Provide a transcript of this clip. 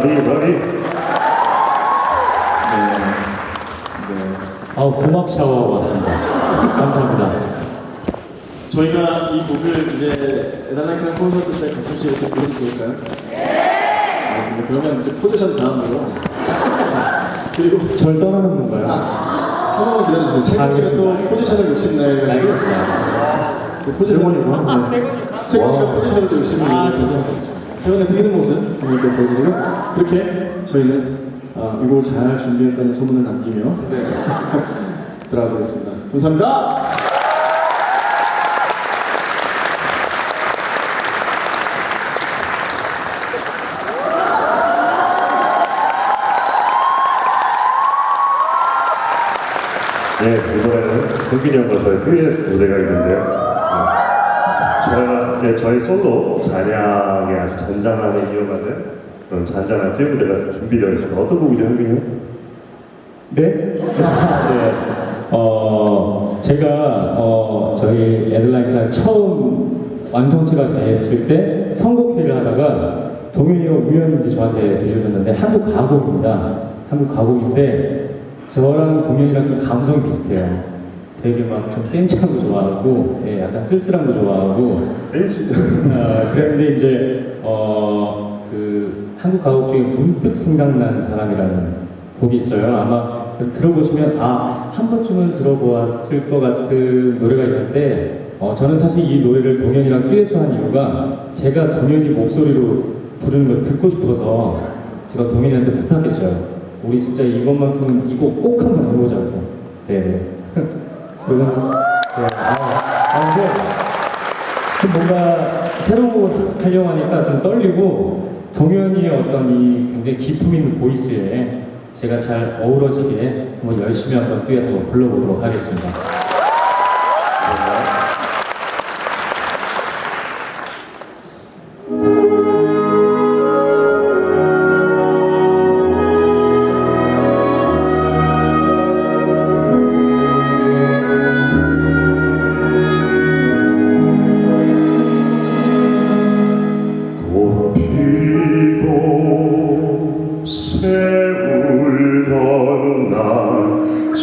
머리 머리 아, 구막 샤워하고 왔습니다. 감사합니다. 저희가 이 곡을 이제 에달라이크랑 콘서트 때 가끔씩 이렇게 좋을까요? 네! 알겠습니다. 그러면 이제 포지션 다음으로 그리고 절 떠나는 건가요? 한 번만 기다려주세요. 세 분이 알겠습니다. 또 포지션을 욕심내요. 알겠습니다. 그 포지션이고 아, 세 분이가 포지션을 또 열심히 해주셔 서 세분의 뛰는 모습 한번 또 보여드리고 그렇게 저희는 아, 이 곡을 잘 준비했다는 소문을 남기며 들어가 보겠습니다. 감사합니다. 네 이번에는 흥균이 형과 저의 듀엣 무대가 있는데요 네. 저희가 네, 저희 솔로 잔향의 아주 잔잔함에 이어가는 그런 잔잔한 듀엣 무대가 준비되어 있습니다 어떤 곡이죠 흥균이 형? 네? 네. 어, 제가, 어, 저희 에들라이크가 처음 완성체가 됐을 때 선곡회를 하다가 동현이가 우연인지 저한테 들려줬는데 한국 가곡입니다. 한국 가곡인데 저랑 동현이랑 좀 감성이 비슷해요. 되게 막 좀 센치한 거 좋아하고, 예, 약간 쓸쓸한 거 좋아하고, 센시 어, 그런데 이제 어, 그 한국 가곡 중에 문득 생각난 사람이라는 곡이 있어요. 아마 들어보시면 아 한 번쯤은 들어보았을 것 같은 노래가 있는데 어, 저는 사실 이 노래를 동현이랑 듀엣을 한 이유가 제가 동현이 목소리로 부르는 걸 듣고 싶어서 제가 동현이한테 부탁했어요. 우리 진짜 이번만큼은 이곡꼭 한번 해보자고. 네. 그리고 네. 아, 아, 근데 좀 뭔가 새로운 걸 하려고 하니까 좀 떨리고 동현이의 어떤 이 굉장히 기품 있는 보이스에 제가 잘 어우러지게 한번 열심히 한번 한번 불러보도록 하겠습니다. 울던 날